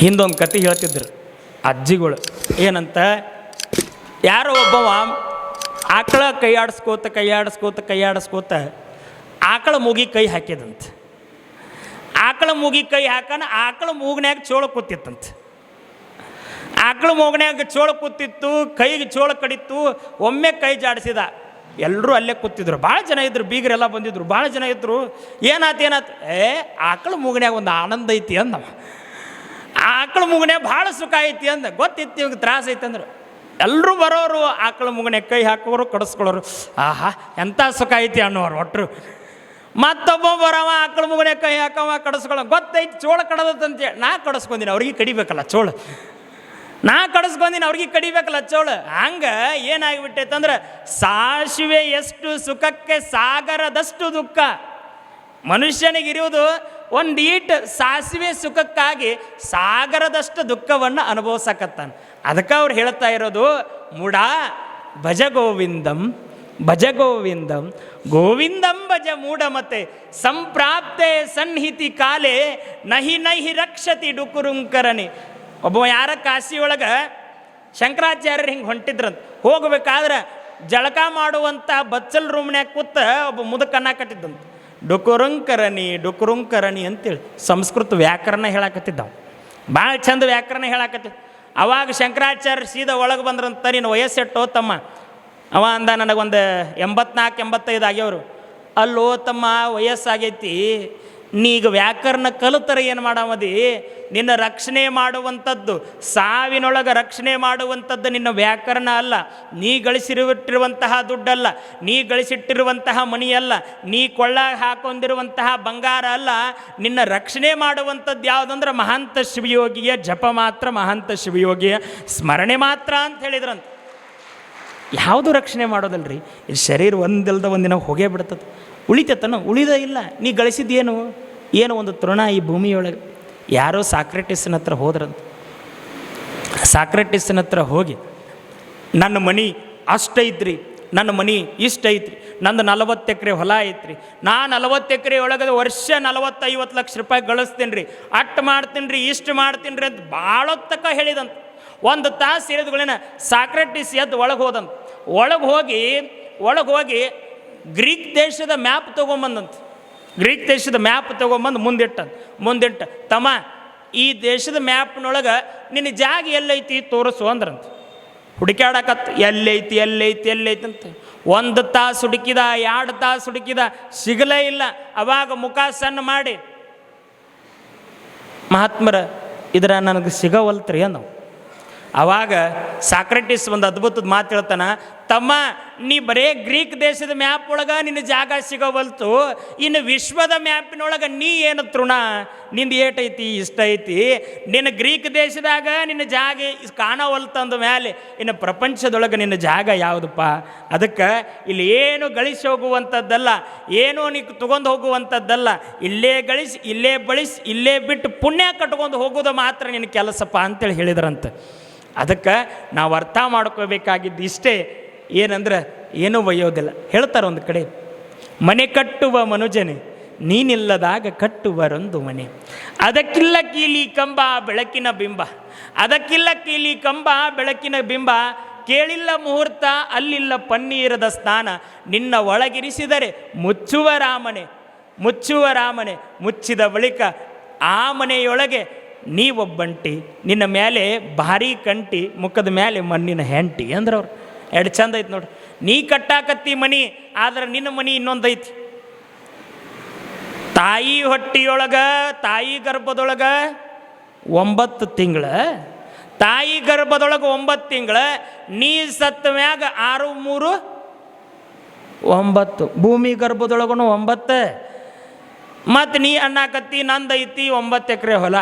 ಹಿಂದೊಂದು ಕತೆ ಹೇಳ್ತಿದ್ರು ಅಜ್ಜಿಗಳು. ಏನಂತ? ಯಾರೋ ಒಬ್ಬವ ಆಕಳ ಕೈಯಾಡಿಸ್ಕೋತ ಕೈಯಾಡಿಸ್ಕೋತ ಕೈಯಾಡಿಸ್ಕೋತ ಆಕಳ ಮೂಗಿ ಕೈ ಹಾಕಿದಂತೆ ಆಕಳ ಮೂಗಿ ಕೈ ಹಾಕನ ಆಕಳ ಮೂಗ್ನ್ಯಾಗ ಚೋಳ ಕೂತಿತ್ತಂತೆ. ಆಕಳ ಮೂಗ್ನ್ಯಾಗ ಚೋಳ ಕೂತಿತ್ತು, ಕೈಗೆ ಚೋಳ ಕಡಿತ್ತು, ಒಮ್ಮೆ ಕೈ ಜಾಡಿಸಿದ. ಎಲ್ಲರೂ ಅಲ್ಲೇ ಕೂತಿದ್ರು. ಭಾಳ ಜನ ಇದ್ರು, ಬೀಗರೆಲ್ಲ ಬಂದಿದ್ರು. ಭಾಳ ಜನ ಇದ್ರು. ಏನಾತು ಏನಾತು? ಏ, ಆಕಳ ಮೂಗ್ನ್ಯಾಗ ಒಂದು ಆನಂದ ಐತಿ ಅಂದವ. ಆಕಳ ಮುಗನೆ ಭಾಳ ಸುಖ ಐತಿ ಅಂದ. ಗೊತ್ತಿತ್ತು ಇವಾಗ ತ್ರಾಸ ಐತಿ ಅಂದ್ರೆ. ಎಲ್ಲರೂ ಬರೋರು ಆಕಳು ಮುಗನೆ ಕೈ ಹಾಕೋರು, ಕಡಿಸ್ಕೊಳ್ಳೋರು. ಆಹಾ ಎಂಥ ಸುಖ ಐತಿ ಅನ್ನೋರು ಒಟ್ಟರು ಮತ್ತೊಬ್ಬ ಬರವ ಆಕಳು ಮುಗನೆ ಕೈ ಹಾಕವ ಕಡಿಸ್ಕೊಳ್ಳೋ. ಗೊತ್ತೈತಿ, ಚೋಳ ಕಡದತ್ತಂತೇಳಿ ನಾ ಕಡಿಸ್ಕೊಂದಿನಿ, ಅವ್ರಿಗೆ ಕಡಿಬೇಕಲ್ಲ ಚೋಳ. ನಾ ಕಡಿಸ್ಕೊಂದಿನಿ, ಅವ್ರಿಗೆ ಕಡಿಬೇಕಲ್ಲ ಚೋಳ. ಹಂಗೆ ಏನಾಗಿಬಿಟ್ಟೈತಂದ್ರೆ, ಸಾಸಿವೆ ಎಷ್ಟು ಸುಖಕ್ಕೆ ಸಾಗರದಷ್ಟು ದುಃಖ. ಮನುಷ್ಯನಿಗಿರುವುದು ಒಂದು ಈಟ್ ಸಾಸಿವೆ ಸುಖಕ್ಕಾಗಿ ಸಾಗರದಷ್ಟು ದುಃಖವನ್ನು ಅನುಭವಿಸಕತ್ತಾನೆ. ಅದಕ್ಕೆ ಅವ್ರು ಹೇಳ್ತಾ ಇರೋದು ಮುಡ ಭಜ ಗೋವಿಂದಂ ಭಜ ಗೋವಿಂದಂ ಗೋವಿಂದಂ ಭಜ ಮೂಢಮತೆ ಸಂಪ್ರಾಪ್ತೆ ಸನ್ನಿಹಿತಿ ಕಾಲೇ ನಹಿ ನಹಿ ರಕ್ಷತಿ ಡುಕುರುಂಕರನಿ ಒಬ್ಬ ಯಾರ ಕಾಶಿ ಒಳಗೆ ಶಂಕರಾಚಾರ್ಯರು ಹಿಂಗೆ ಹೊಂಟಿದ್ರಂತ. ಹೋಗಬೇಕಾದ್ರೆ ಜಳಕ ಮಾಡುವಂಥ ಬಚ್ಚಲ್ ರೂಮ್ನ್ಯಾಗ ಕೂತ ಒಬ್ಬ ಮುದುಕನ್ನ ಅನ್ನಕತ್ತಿದ್ದಂತ ಡುಕುರುಂಕರಣಿ ಡುಕುರುಂಕರಣಿ ಅಂತೇಳಿ ಸಂಸ್ಕೃತ ವ್ಯಾಕರಣ ಹೇಳಾಕತ್ತಿದ್ದಾವೆ. ಭಾಳ ಚಂದ ವ್ಯಾಕರಣ ಹೇಳಾಕತ್ತಿ. ಅವಾಗ ಶಂಕರಾಚಾರ್ಯ ಸೀದಾ ಒಳಗೆ ಬಂದ್ರಂತ ನೀನು ವಯಸ್ಸೆಟ್ಟೋ ತಮ್ಮ. ಅವ ಅಂದ ನನಗೊಂದು ಎಂಬತ್ನಾಲ್ಕು ಎಂಬತ್ತೈದು ಆಗ್ಯವರು. ಅಲ್ಲೋ ತಮ್ಮ ವಯಸ್ಸಾಗೈತಿ. ನೀಗ ವ್ಯಾಕರಣ ಕಲಿತರ ಏನು ಮಾಡಮದಿ? ನಿನ್ನ ರಕ್ಷಣೆ ಮಾಡುವಂಥದ್ದು, ಸಾವಿನೊಳಗೆ ರಕ್ಷಣೆ ಮಾಡುವಂಥದ್ದು ನಿನ್ನ ವ್ಯಾಕರಣ ಅಲ್ಲ. ನೀ ಗಳಿಸಿರುಟ್ಟಿರುವಂತಹ ದುಡ್ಡಲ್ಲ, ನೀ ಗಳಿಸಿಟ್ಟಿರುವಂತಹ ಮನಿಯಲ್ಲ ನೀ ಕೊಳ್ಳ ಹಾಕೊಂಡಿರುವಂತಹ ಬಂಗಾರ ಅಲ್ಲ. ನಿನ್ನ ರಕ್ಷಣೆ ಮಾಡುವಂಥದ್ದು ಯಾವುದಂದ್ರೆ ಮಹಾಂತ ಶಿವಯೋಗಿಯ ಜಪ ಮಾತ್ರ, ಮಹಾಂತ ಶಿವಯೋಗಿಯ ಸ್ಮರಣೆ ಮಾತ್ರ ಅಂತ ಹೇಳಿದ್ರಂತ. ಯಾವುದು ರಕ್ಷಣೆ ಮಾಡೋದಲ್ರಿ? ಈ ಶರೀರ ಒಂದಿಲ್ದ ಒಂದಿನ ಹೋಗೇ ಬಿಡ್ತದೆ. ಉಳಿತತನ ಉಳಿದ ಇಲ್ಲ. ನೀ ಗಳಿಸಿದ್ದೇನು? ಏನು ಒಂದು ತೃಣ ಈ ಭೂಮಿಯೊಳಗೆ. ಯಾರೋ ಸಾಕ್ರೆಟಿಸ್ನ ಹತ್ರ ಹೋದ್ರಂತ. ಸಾಕ್ರೆಟಿಸ್ನ ಹತ್ರ ಹೋಗಿ, ನನ್ನ ಮನಿ ಅಷ್ಟೈತ್ರಿ ನನ್ನ ಮನಿ ಇಷ್ಟೈತ್ರಿ ನಂದು ನಲವತ್ತು ಎಕರೆ ಹೊಲ ಐತ್ರಿ, ನಾ ನಲವತ್ತು ಎಕರೆ ಒಳಗೆ ವರ್ಷ ನಲವತ್ತೈವತ್ತು ಲಕ್ಷ ರೂಪಾಯಿ ಗಳಿಸ್ತೀನಿ ರೀ ಅಟ್ಟು ಮಾಡ್ತೀನಿ ರೀ ಇಷ್ಟು ಮಾಡ್ತೀನಿ ರೀ ಅಂತ ಭಾಳೊತ್ತಕ ಹೇಳಿದಂತ. ಒಂದು ತಾಸು ಹೇಳಿದ್ಗಳೇನ ಸಾಕ್ರೆಟಿಸ್ ಎದ್ದು ಒಳಗೆ ಹೋದಂತ. ಒಳಗೆ ಹೋಗಿ ಒಳಗೆ ಹೋಗಿ ಗ್ರೀಕ್ ದೇಶದ ಮ್ಯಾಪ್ ತೊಗೊಂಬಂದಂತ. ಗ್ರೀಕ್ ದೇಶದ ಮ್ಯಾಪ್ ತೊಗೊಂಬಂದು ಮುಂದಿಟ್ಟಂತ. ಮುಂದಿಟ್ಟ, ತಮ್ಮ ಈ ದೇಶದ ಮ್ಯಾಪ್ನೊಳಗೆ ನಿನ್ನ ಜಾಗ ಎಲ್ಲೈತಿ ತೋರಿಸು ಅಂದ್ರಂತ. ಹುಡುಕ್ಯಾಡಕತ್ ಎಲ್ಲೈತಿ ಎಲ್ಲೈತಿ ಎಲ್ಲೈತಿ ಅಂತ ಒಂದು ತಾಸು ಹುಡುಕಿದ, ಎರಡು ತಾಸು ಹುಡುಕಿದ, ಸಿಗಲೇ ಇಲ್ಲ. ಅವಾಗ ಮುಖ ಸಣ್ಣ ಮಾಡಿ, ಮಹಾತ್ಮರ, ಇದರ ನನಗೆ ಸಿಗವಲ್ತ್ರಿ ಅಂದವು ಅವಾಗ ಸಾಕ್ರೆಟಿಸ್ ಒಂದು ಅದ್ಭುತದ ಮಾತು ಹೇಳ್ತಾನೆ, ತಮ್ಮ, ನೀ ಬರೇ ಗ್ರೀಕ್ ದೇಶದ ಮ್ಯಾಪ್ ಒಳಗೆ ನಿನ್ನ ಜಾಗ ಸಿಗೋವಲ್ತು, ಇನ್ನು ವಿಶ್ವದ ಮ್ಯಾಪಿನೊಳಗೆ ನೀ ಏನು ತೃಣ? ನಿಂದು ಏಟೈತಿ ಇಷ್ಟ ಐತಿ ನಿನ್ನ ಗ್ರೀಕ್ ದೇಶದಾಗ ನಿನ್ನ ಜಾಗ ಕಾಣವಲ್ತಂದ ಮೇಲೆ ಇನ್ನು ಪ್ರಪಂಚದೊಳಗೆ ನಿನ್ನ ಜಾಗ ಯಾವುದಪ್ಪ? ಅದಕ್ಕೆ ಇಲ್ಲಿ ಏನು ಗಳಿಸಿ ಹೋಗುವಂಥದ್ದಲ್ಲ ಏನೋ ನೀ ತಗೊಂಡು ಹೋಗುವಂಥದ್ದಲ್ಲ ಇಲ್ಲೇ ಗಳಿಸಿ, ಇಲ್ಲೇ ಬಳಸಿ, ಇಲ್ಲೇ ಬಿಟ್ಟು ಪುಣ್ಯ ಕಟ್ಕೊಂಡು ಹೋಗೋದು ಮಾತ್ರ ನಿನ್ನ ಕೆಲಸಪ್ಪ ಅಂತೇಳಿ ಹೇಳಿದ್ರಂತೆ. ಅದಕ್ಕೆ ನಾವು ಅರ್ಥ ಮಾಡ್ಕೋಬೇಕಾಗಿದ್ದು ಇಷ್ಟೇ ಏನಂದ್ರೆ ಏನೂ ಒಯ್ಯೋದಿಲ್ಲ. ಹೇಳ್ತಾರೆ ಒಂದು ಕಡೆ, ಮನೆ ಕಟ್ಟುವ ಮನುಜನೆ, ನೀನಿಲ್ಲದಾಗ ಕಟ್ಟುವರೊಂದು ಮನೆ. ಅದಕ್ಕಿಲ್ಲ ಕೀಲಿ ಕಂಬ, ಬೆಳಕಿನ ಬಿಂಬ. ಅದಕ್ಕಿಲ್ಲ ಕೀಲಿ ಕಂಬ, ಬೆಳಕಿನ ಬಿಂಬ. ಕೇಳಿಲ್ಲ ಮುಹೂರ್ತ, ಅಲ್ಲಿಲ್ಲ ಪನ್ನೀರದ ಸ್ನಾನ. ನಿನ್ನ ಒಳಗಿರಿಸಿದರೆ ಮುಚ್ಚುವ ರಾಮನೆ ಮುಚ್ಚುವ ರಾಮನೆ. ಮುಚ್ಚಿದ ಬಳಿಕ ಆ ಮನೆಯೊಳಗೆ ನೀವೊಬ್ಬಂಟಿ, ನಿನ್ನ ಮೇಲೆ ಭಾರಿ ಕಂಟಿ, ಮುಖದ ಮೇಲೆ ಮಣ್ಣಿನ ಹೆಂಟಿ ಅಂದ್ರೆ ಅವ್ರು ಎರಡು ಚಂದ ಐತಿ ನೋಡ್ರಿ. ನೀ ಕಟ್ಟಾಕತ್ತಿ ಮನಿ, ಆದ್ರೆ ನಿನ್ನ ಮನಿ ಇನ್ನೊಂದು ಐತಿ. ತಾಯಿ ಹೊಟ್ಟಿಯೊಳಗ, ತಾಯಿ ಗರ್ಭದೊಳಗ ಒಂಬತ್ತು ತಿಂಗಳ, ತಾಯಿ ಗರ್ಭದೊಳಗೆ ಒಂಬತ್ತು ತಿಂಗಳ, ನೀ ಸತ್ತ ಮ್ಯಾಗ ಆರು, ಮೂರು, ಒಂಬತ್ತು. ಭೂಮಿ ಗರ್ಭದೊಳಗೂ ಒಂಬತ್ತು. ಮತ್ತು ನೀ ಅನ್ನಕತ್ತಿ ನಂದೈತಿ ಒಂಬತ್ತು ಎಕರೆ ಹೊಲ.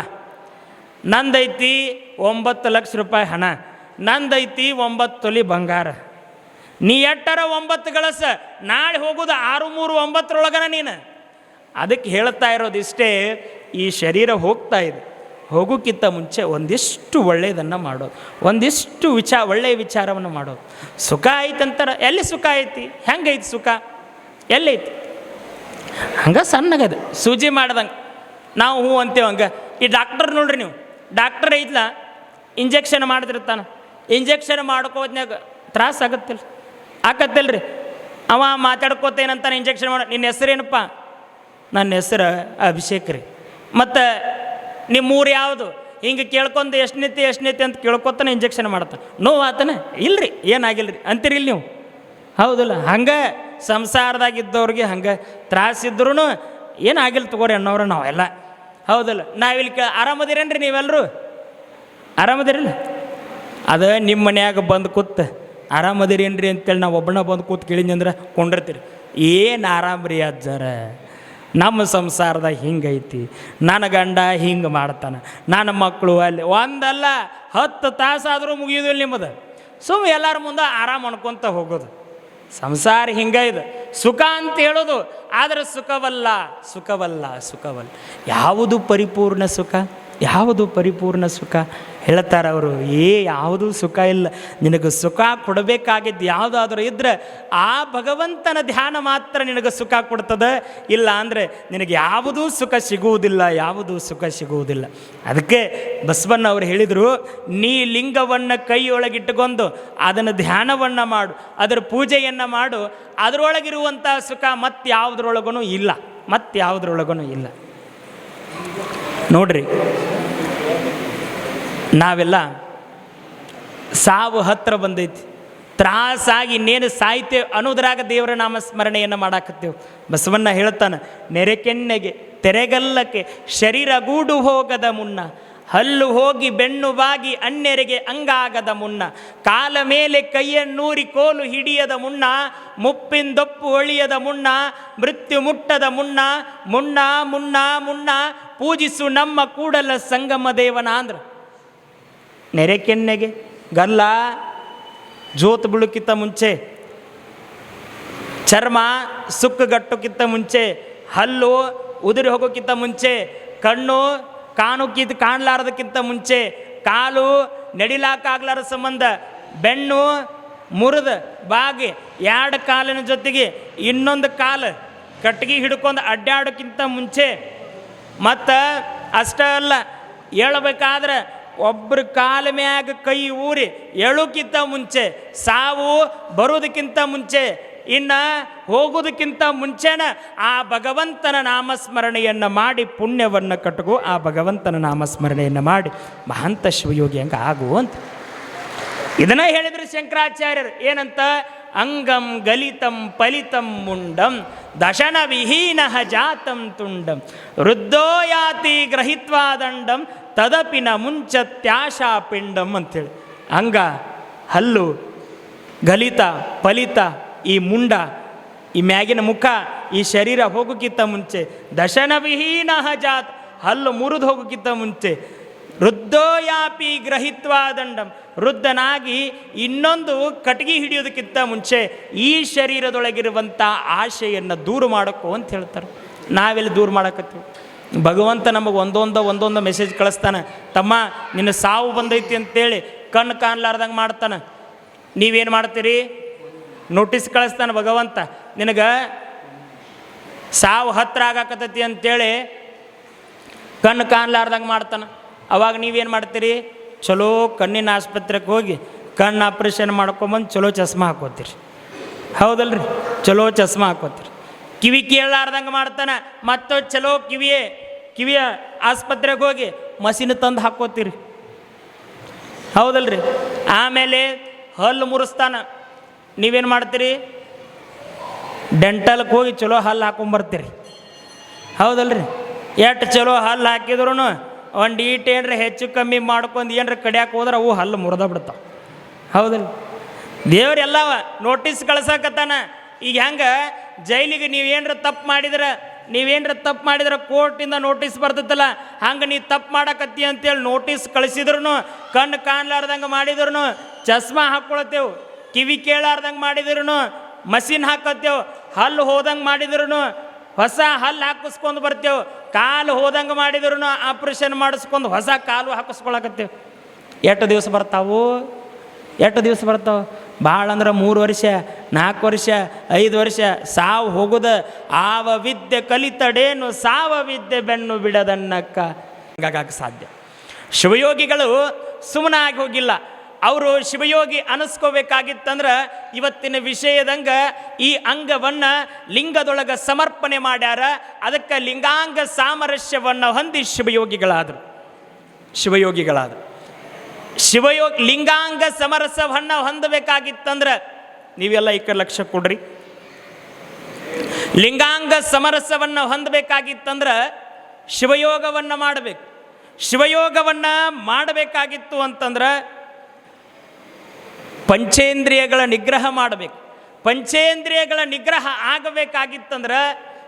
ನಂದೈತಿ ಒಂಬತ್ತು ಲಕ್ಷ ರೂಪಾಯಿ ಹಣ. ನಂದೈತಿ ಒಂಬತ್ತು ತೊಲಿ ಬಂಗಾರ. ನೀ ಎಟ್ಟರ ಒಂಬತ್ತು ಗಳಸ, ನಾಳೆ ಹೋಗೋದು ಆರು ಮೂರು ಒಂಬತ್ತರೊಳಗನ ನೀನು. ಅದಕ್ಕೆ ಹೇಳ್ತಾ ಇರೋದು ಇಷ್ಟೇ, ಈ ಶರೀರ ಹೋಗ್ತಾ ಇದೆ. ಹೋಗೋಕ್ಕಿಂತ ಮುಂಚೆ ಒಂದಿಷ್ಟು ಒಳ್ಳೆಯದನ್ನು ಮಾಡೋದು ಒಂದಿಷ್ಟು ವಿಚಾರ ಒಳ್ಳೆಯ ವಿಚಾರವನ್ನು ಮಾಡೋದು ಸುಖ ಐತಂತಾರ ಎಲ್ಲಿ ಸುಖ ಐತಿ? ಹೆಂಗೈತಿ ಸುಖ? ಎಲ್ಲೈತಿ? ಹಂಗೆ ಸಣ್ಣಗದ. ಸೂಜಿ ಮಾಡ್ದಂಗೆ. ನಾವು ಹ್ಞೂ ಅಂತೇವೆ ಹಂಗೆ. ಈ ಡಾಕ್ಟರ್ ನೋಡ್ರಿ ನೀವು. ಡಾಕ್ಟರ್ ಐತ್ಲ ಇಂಜೆಕ್ಷನ್ ಮಾಡ್ತಿರ್ತಾನೆ. ಇಂಜೆಕ್ಷನ್ ಮಾಡ್ಕೋದ್ನಾಗ ತ್ರಾಸ ಆಗತ್ತಿಲ್ಲ ಆಕತ್ತಿಲ್ಲ ರೀ ಅವ ಮಾತಾಡ್ಕೋತ ಏನಂತ ಇಂಜೆಕ್ಷನ್ ಮಾಡ ನಿನ್ನ ಹೆಸರೇನಪ್ಪ? ನನ್ನ ಹೆಸರು ಅಭಿಷೇಕ್ ರೀ. ಮತ್ತು ನಿಮ್ಮೂರು ಯಾವುದು? ಹಿಂಗೆ ಕೇಳ್ಕೊಂಡು ಎಷ್ಟು ಎಷ್ಟನೇತಿ ಅಂತ ಕೇಳ್ಕೊತಾನೆ ಇಂಜೆಕ್ಷನ್ ಮಾಡ್ತಾನೆ. ನೋವು ಆತನ? ಇಲ್ರಿ, ಏನಾಗಿಲ್ರಿ? ರೀ ಅಂತೀರಿ ನೀವು? ಹೌದಲ್ಲ? ಹಂಗೆ ಸಂಸಾರದಾಗಿದ್ದವ್ರಿಗೆ ಹಂಗೆ ತ್ರಾಸಿದ್ರು ಏನಾಗಿಲ್ಲ ತಗೋರಿ ಅನ್ನೋರು ನಾವೆಲ್ಲ. ಹೌದಲ್ಲ. ನಾವಿಲ್ಲಿ ಕ ಆರಾಮದಿರೇನ್ರಿ ನೀವೆಲ್ಲರೂ ಆರಾಮದಿರಲ್ಲ? ಅದು ನಿಮ್ಮ ಮನ್ಯಾಗ ಬಂದು ಕೂತ್ ಆರಾಮದಿರೇನ್ರಿ ಅಂತೇಳಿ ನಾವು ಒಬ್ಬನ ಬಂದು ಕೂತ್ ಕೇಳಿದ್ನಿ ಅಂದ್ರೆ ಕೊಂಡಿರ್ತೀರಿ. ಏನು ಆರಾಮ್ರಿ ಅಜ್ಜರ? ನಮ್ಮ ಸಂಸಾರದಾಗ ಹಿಂಗೈತಿ. ನನ್ನ ಗಂಡ ಹಿಂಗೆ ಮಾಡ್ತಾನೆ. ನನ್ನ ಮಕ್ಕಳು ಅಲ್ಲಿ. ಒಂದಲ್ಲ, ಹತ್ತು ತಾಸಾದರೂ ಮುಗಿಯೋದಿಲ್ಲ ನಿಮ್ಮದು. ಸುಮ್ಮ ಎಲ್ಲರ ಮುಂದೆ ಆರಾಮ್ ಅನ್ಕೊತ ಹೋಗೋದು. ಸಂಸಾರ ಹಿಂಗ ಇದು. ಸುಖ ಅಂತ ಹೇಳೋದು, ಆದರೆ ಸುಖವಲ್ಲ ಸುಖವಲ್ಲ ಸುಖವಲ್ಲ. ಯಾವುದು ಪರಿಪೂರ್ಣ ಸುಖ? ಯಾವುದು ಪರಿಪೂರ್ಣ ಸುಖ? ಹೇಳ್ತಾರೆ ಅವರು, ಏ, ಯಾವುದೂ ಸುಖ ಇಲ್ಲ. ನಿನಗೆ ಸುಖ ಕೊಡಬೇಕಾಗಿದ್ದು ಯಾವುದಾದ್ರೂ ಇದ್ದರೆ ಆ ಭಗವಂತನ ಧ್ಯಾನ ಮಾತ್ರ ನಿನಗೆ ಸುಖ ಕೊಡ್ತದೆ. ಇಲ್ಲ ಅಂದರೆ ನಿನಗೆ ಯಾವುದೂ ಸುಖ ಸಿಗುವುದಿಲ್ಲ, ಯಾವುದೂ ಸುಖ ಸಿಗುವುದಿಲ್ಲ. ಅದಕ್ಕೆ ಬಸವಣ್ಣ ಅವರು ಹೇಳಿದರು, ನೀ ಲಿಂಗವನ್ನು ಕೈಯೊಳಗಿಟ್ಟುಕೊಂಡು ಅದನ್ನು ಧ್ಯಾನವನ್ನು ಮಾಡು, ಅದರ ಪೂಜೆಯನ್ನು ಮಾಡು. ಅದರೊಳಗಿರುವಂಥ ಸುಖ ಮತ್ತಾವುದ್ರೊಳಗೂ ಇಲ್ಲ ಮತ್ತಾವುದ್ರೊಳಗೂ ಇಲ್ಲ. ನೋಡ್ರಿ ನಾವೆಲ್ಲ ಸಾವು ಹತ್ರ ಬಂದೈತಿ. ತ್ರಾಸಾಗಿ ಇನ್ನೇನು ಸಾಯ್ತೇವೆ ಅನ್ನೋದ್ರಾಗ ದೇವರ ನಾಮ ಸ್ಮರಣೆಯನ್ನು ಮಾಡಾಕತ್ತೇವೆ. ಬಸವಣ್ಣ ಹೇಳ್ತಾನೆ, ನೆರೆಕೆನ್ನೆಗೆ, ತೆರೆಗಲ್ಲಕ್ಕೆ ಶರೀರ ಗೂಡು ಹೋಗದ ಮುನ್ನ, ಹಲ್ಲು ಹೋಗಿ ಬೆಣ್ಣು ಬಾಗಿ ಅನ್ಯರಿಗೆ ಅಂಗಾಗದ ಮುನ್ನ, ಕಾಲ ಮೇಲೆ ಕೈಯನ್ನೂರಿ ಕೋಲು ಹಿಡಿಯದ ಮುನ್ನ ಮುಪ್ಪಿಂದೊಪ್ಪು ಒಳಿಯದ ಮುನ್ನ, ಮೃತ್ಯು ಮುಟ್ಟದ ಮುನ್ನ ಮುನ್ನ ಮುನ್ನ ಮುನ್ನ, ಪೂಜಿಸು ನಮ್ಮ ಕೂಡಲ ಸಂಗಮ ದೇವನ ಅಂದ್ರು ನೆರೆಕೆನ್ನೆಗೆ ಗಲ್ಲ, ಜೋತ್ ಬೀಳೋಕ್ಕಿಂತ ಮುಂಚೆ, ಚರ್ಮ ಸುಕ್ಕುಗಟ್ಟೋಕ್ಕಿಂತ ಮುಂಚೆ, ಹಲ್ಲು ಉದುರಿ ಹೋಗೋಕ್ಕಿಂತ ಮುಂಚೆ, ಕಣ್ಣು ಕಾಣೋಕ್ಕಿಂತ ಕಾಣಲಾರದಕ್ಕಿಂತ ಮುಂಚೆ, ಕಾಲು ನಡಿಲಾಕಾಗ್ಲಾರ ಸಂಬಂಧ ಬೆನ್ನು ಮುರಿದ ಬಾಗಿ ಎರಡು ಕಾಲಿನ ಜೊತೆಗೆ ಇನ್ನೊಂದು ಕಾಲು ಕಟ್ಟಿಗೆ ಹಿಡ್ಕೊಂಡು ಅಡ್ಡಾಡೋಕ್ಕಿಂತ ಮುಂಚೆ, ಮತ್ತು ಅಷ್ಟೇ ಅಲ್ಲ, ಹೇಳ್ಬೇಕಾದ್ರೆ ಒಬ್ಬರ ಕಾಲ ಮ್ಯಾಗ ಕೈ ಊರಿ ಎಳುಕ್ಕಿಂತ ಮುಂಚೆ, ಸಾವು ಬರೋದಕ್ಕಿಂತ ಮುಂಚೆ, ಇನ್ನು ಹೋಗೋದಕ್ಕಿಂತ ಮುಂಚೆನ ಆ ಭಗವಂತನ ನಾಮಸ್ಮರಣೆಯನ್ನು ಮಾಡಿ ಪುಣ್ಯವನ್ನು ಕಟ್ಟಗು ಆ ಭಗವಂತನ ನಾಮಸ್ಮರಣೆಯನ್ನು ಮಾಡಿ ಮಹಾಂತ ಶಿವಯೋಗಿ ಹಂಗೆ ಆಗು ಅಂತ. ಇದನ್ನ ಹೇಳಿದ್ರು ಶಂಕರಾಚಾರ್ಯರು, ಏನಂತ? ಅಂಗಂ ಗಲಿತಂ ಫಲಿತಂ ಮುಂಡಂ ದಶನ ವಿಹೀನ ಜಾತಂ ತುಂಡಂ. ವೃದ್ಧೋ ಯಾತಿ ಗ್ರಹಿತ್ವಾ ದಂಡಂ ತದಪಿನ ಮುಂಚತ್ಯಾಶಾ ಪಿಂಡಂ ಅಂಥೇಳಿ ಅಂಗ ಹಲ್ಲು, ಗಲಿತ ಫಲಿತ ಈ ಮುಂಡ, ಈ ಮ್ಯಾಗಿನ ಮುಖ, ಈ ಶರೀರ ಹೋಗೋಕ್ಕಿಂತ ಮುಂಚೆ, ದಶನ ವಿಹೀನ ಜಾತ್ ಹಲ್ಲು ಮುರಿದು ಹೋಗೋಕ್ಕಿಂತ ಮುಂಚೆ, ವೃದ್ಧೋಯಾಪಿ ಗ್ರಹಿತ್ವಾ ದಂಡಂ, ವೃದ್ಧನಾಗಿ ಇನ್ನೊಂದು ಕಟಗಿ ಹಿಡಿಯೋದಕ್ಕಿಂತ ಮುಂಚೆ ಈ ಶರೀರದೊಳಗಿರುವಂಥ ಆಶೆಯನ್ನು ದೂರ ಮಾಡಕ್ಕೋ ಅಂತ ಹೇಳ್ತಾರೆ. ನಾವೆಲ್ಲಿ ದೂರ ಮಾಡಕತ್ತೀವಿ? ಭಗವಂತ ನಮಗೆ ಒಂದೊಂದು ಒಂದೊಂದು ಮೆಸೇಜ್ ಕಳಿಸ್ತಾನೆ. ತಮ್ಮ, ನಿನ್ನ ಸಾವು ಬಂದೈತಿ ಅಂತೇಳಿ ಕಣ್ಣು ಕಾಣ್ಲಾರ್ದಂಗೆ ಮಾಡ್ತಾನೆ. ನೀವೇನು ಮಾಡ್ತೀರಿ? ನೋಟಿಸ್ ಕಳಿಸ್ತಾನೆ ಭಗವಂತ. ನಿನಗೆ ಸಾವು ಹತ್ರ ಆಗಾಕತ್ತೈತಿ ಅಂತೇಳಿ ಕಣ್ಣು ಕಾಣ್ಲಾರ್ದಂಗೆ ಮಾಡ್ತಾನೆ. ಅವಾಗ ನೀವೇನು ಮಾಡ್ತೀರಿ? ಚಲೋ ಕಣ್ಣಿನ ಆಸ್ಪತ್ರೆಗೆ ಹೋಗಿ ಕಣ್ಣು ಆಪ್ರೇಷನ್ ಮಾಡ್ಕೊಂಬಂದು ಚಲೋ ಚಸ್ಮಾ ಹಾಕೋತೀರಿ. ಹೌದಲ್ರಿ? ಚಲೋ ಚಸ್ಮಾ ಹಾಕೋತೀರಿ. ಕಿವಿ ಕೇಳಲಾರ್ದಂಗೆ ಮಾಡ್ತಾನೆ. ಮತ್ತು ಚಲೋ ಕಿವಿಯೇ, ಕಿವಿಯ ಆಸ್ಪತ್ರೆಗೆ ಹೋಗಿ ಮಸೀನ್ ತಂದು ಹಾಕೋತೀರಿ ಹೌದಲ್ರಿ? ಆಮೇಲೆ ಹಲ್ಲು ಮುರಿಸ್ತಾನ. ನೀವೇನು ಮಾಡ್ತೀರಿ? ಡೆಂಟಲ್ಗೆ ಹೋಗಿ ಚಲೋ ಹಲ್ಲು ಹಾಕೊಂಬರ್ತೀರಿ. ಹೌದಲ್ರಿ? ಎಷ್ಟು ಚಲೋ ಹಲ್ಲು ಹಾಕಿದ್ರು ಒಂದು ಈಟ್ ಏನರ ಹೆಚ್ಚು ಕಮ್ಮಿ ಮಾಡ್ಕೊಂಡು ಏನ್ರ ಕಡಿಯಾಕೆ ಹೋದ್ರೆ ಅವು ಹಲ್ಲು ಮುರಿದ ಬಿಡ್ತಾವೆ. ಹೌದಲ್ರಿ? ದೇವ್ರೆಲ್ಲವ ನೋಟಿಸ್ ಕಳ್ಸಕತ್ತಾನ. ಈಗ ಹೆಂಗೆ ಜೈಲಿಗೆ ನೀವೇನರ ತಪ್ಪು ಮಾಡಿದ್ರೆ, ನೀವೇನರ ತಪ್ಪು ಮಾಡಿದ್ರೆ ಕೋರ್ಟಿಂದ ನೋಟಿಸ್ ಬರ್ತೈತಲ್ಲ ಹಂಗೆ ನೀ ತಪ್ಪು ಮಾಡಕತ್ತಿ ಅಂತೇಳಿ ನೋಟಿಸ್ ಕಳಿಸಿದ್ರು ಕಣ್ಣು ಕಾಣ್ಲಾರ್ದಂಗೆ ಮಾಡಿದ್ರು ಚಸ್ಮಾ ಹಾಕ್ಕೊಳತ್ತೇವು ಕಿವಿ ಕೇಳಾರ್ದಂಗೆ ಮಾಡಿದ್ರು ಮಷಿನ್ ಹಾಕತ್ತೇವು, ಹಲ್ಲು ಹೋದಂಗೆ ಮಾಡಿದ್ರು ಹೊಸ ಹಲ್ಲು ಹಾಕಿಸ್ಕೊಂಡು ಬರ್ತೇವೆ, ಕಾಲು ಹೋದಂಗೆ ಮಾಡಿದ್ರು ಆಪ್ರೇಷನ್ ಮಾಡಿಸ್ಕೊಂಡು ಹೊಸ ಕಾಲು ಹಾಕಿಸ್ಕೊಳಕತ್ತೇವೆ. ಎಷ್ಟು ದಿವಸ ಬರ್ತಾವು? ಎಷ್ಟು ದಿವಸ ಬರ್ತಾವೆ? ಭಾಳ ಅಂದ್ರೆ ಮೂರು ವರ್ಷ ನಾಲ್ಕು ವರ್ಷ, ಐದು ವರ್ಷ, ಸಾವು ಹೋಗುದ, ಆವ ವಿದ್ಯೆ ಕಲಿತಡೇನು, ಸಾವ ವಿದ್ಯೆ ಬೆನ್ನು ಬಿಡದನ್ನಕ್ಕ ಹಂಗಾಗಕ್ಕೆ ಸಾಧ್ಯ. ಶಿವಯೋಗಿಗಳು ಸುಮ್ಮನಾಗಿ ಹೋಗಿಲ್ಲ. ಅವರು ಶಿವಯೋಗಿ ಅನಿಸ್ಕೋಬೇಕಾಗಿತ್ತಂದ್ರೆ ಇವತ್ತಿನ ವಿಷಯದಂಗ ಈ ಅಂಗವನ್ನು ಲಿಂಗದೊಳಗೆ ಸಮರ್ಪಣೆ ಮಾಡ್ಯಾರ. ಅದಕ್ಕೆ ಲಿಂಗಾಂಗ ಸಾಮರಸ್ಯವನ್ನು ಹೊಂದಿ ಶಿವಯೋಗಿಗಳಾದರು. ಶಿವಯೋಗಿಗಳಾದರು. ಶಿವಯೋಗ ಲಿಂಗಾಂಗ ಸಮರಸವನ್ನು ಹೊಂದಬೇಕಾಗಿತ್ತಂದ್ರೆ ನೀವೆಲ್ಲ ಈ ಕಡೆ ಲಕ್ಷ್ಯ ಕೊಡ್ರಿ. ಲಿಂಗಾಂಗ ಸಮರಸವನ್ನು ಹೊಂದಬೇಕಾಗಿತ್ತಂದ್ರೆ ಶಿವಯೋಗವನ್ನು ಮಾಡಬೇಕು. ಶಿವಯೋಗವನ್ನು ಮಾಡಬೇಕಾಗಿತ್ತು ಅಂತಂದ್ರೆ ಪಂಚೇಂದ್ರಿಯಗಳ ನಿಗ್ರಹ ಮಾಡಬೇಕು. ಪಂಚೇಂದ್ರಿಯಗಳ ನಿಗ್ರಹ ಆಗಬೇಕಾಗಿತ್ತಂದ್ರೆ